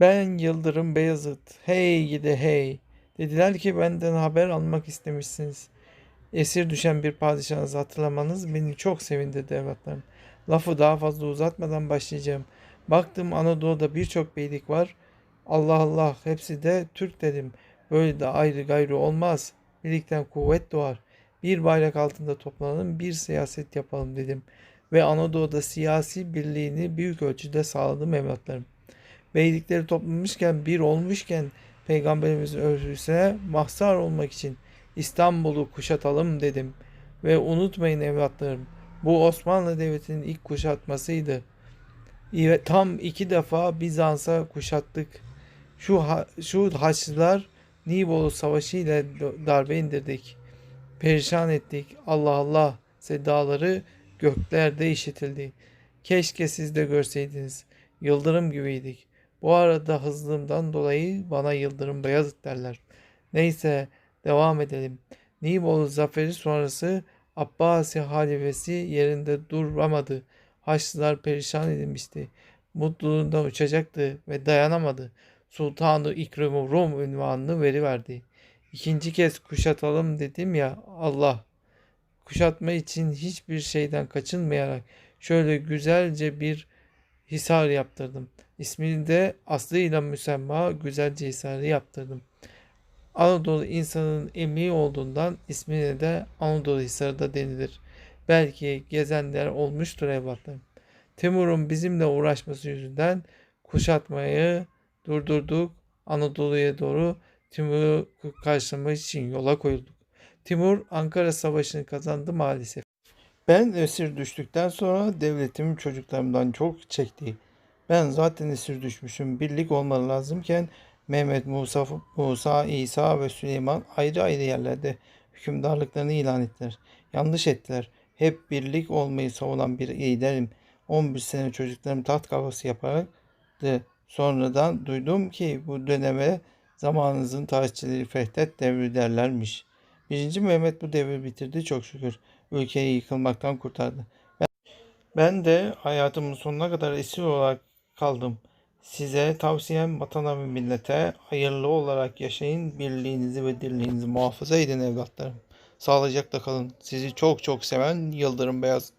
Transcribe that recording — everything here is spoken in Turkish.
Ben Yıldırım Beyazıt. Hey gidi hey. Dediler ki benden haber almak istemişsiniz. Esir düşen bir padişahınızı hatırlamanız beni çok sevindirdi evlatlarım. Lafı daha fazla uzatmadan başlayacağım. Baktım Anadolu'da birçok beylik var. Allah Allah hepsi de Türk dedim. Böyle de ayrı gayrı olmaz. Birlikten kuvvet doğar. Bir bayrak altında toplanalım, bir siyaset yapalım dedim. Ve Anadolu'da siyasi birliğini büyük ölçüde sağladım evlatlarım. Beylikleri toplamışken, bir olmuşken Peygamberimizin öyküsüne mahzar olmak için İstanbul'u kuşatalım dedim. Ve unutmayın evlatlarım, bu Osmanlı Devleti'nin ilk kuşatmasıydı. İve- Tam iki defa Bizans'a kuşattık. Şu ha- şu Haçlılar Nibolu Savaşı ile darbe indirdik. Perişan ettik. Allah Allah sedaları göklerde işitildi. Keşke siz de görseydiniz. Yıldırım gibiydik. Bu arada hızlımdan dolayı bana Yıldırım Beyazıt derler. Neyse devam edelim. Nibolu zaferi sonrası Abbasi halifesi yerinde duramadı. Haçlılar perişan edilmişti. Mutluluğundan uçacaktı ve dayanamadı. Sultanı İkrim-i Rum ünvanını veriverdi. İkinci kez kuşatalım dedim ya Allah. Kuşatma için hiçbir şeyden kaçınmayarak şöyle güzelce bir hisar yaptırdım. İsmini de aslıyla müsemma güzelce hisarı yaptırdım. Anadolu insanın emeği olduğundan ismine de Anadolu Hisarı da denilir. Belki gezenler olmuştur evlatlarım. Timur'un bizimle uğraşması yüzünden kuşatmayı durdurduk. Anadolu'ya doğru Timur'u karşılamak için yola koyulduk. Timur Ankara Savaşı'nı kazandı maalesef. Ben esir düştükten sonra devletim çocuklarımdan çok çekti. Ben zaten esir düşmüşüm. Birlik olmalı lazımken Mehmet, Musa, Musa, İsa ve Süleyman ayrı ayrı yerlerde hükümdarlıklarını ilan ettiler. Yanlış ettiler. Hep birlik olmayı savunan bir liderim. 11 sene çocuklarım taht kavgası yaparak sonradan duydum ki bu döneme zamanınızın tarihçileri Fehdet devri derlermiş. Birinci Mehmet bu devri bitirdi çok şükür. Ülkeyi yıkılmaktan kurtardı. Ben, ben de hayatımın sonuna kadar esir olarak kaldım. Size tavsiyem vatana ve millete hayırlı olarak yaşayın. Birliğinizi ve dirliğinizi muhafaza edin evlatlarım. Sağlıcakla kalın. Sizi çok çok seven Yıldırım Beyaz.